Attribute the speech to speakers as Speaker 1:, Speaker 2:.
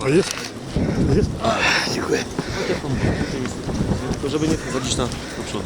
Speaker 1: O jest? Jest?
Speaker 2: A, dziękuję.
Speaker 3: Tylko żeby nie zadzić na, na przód.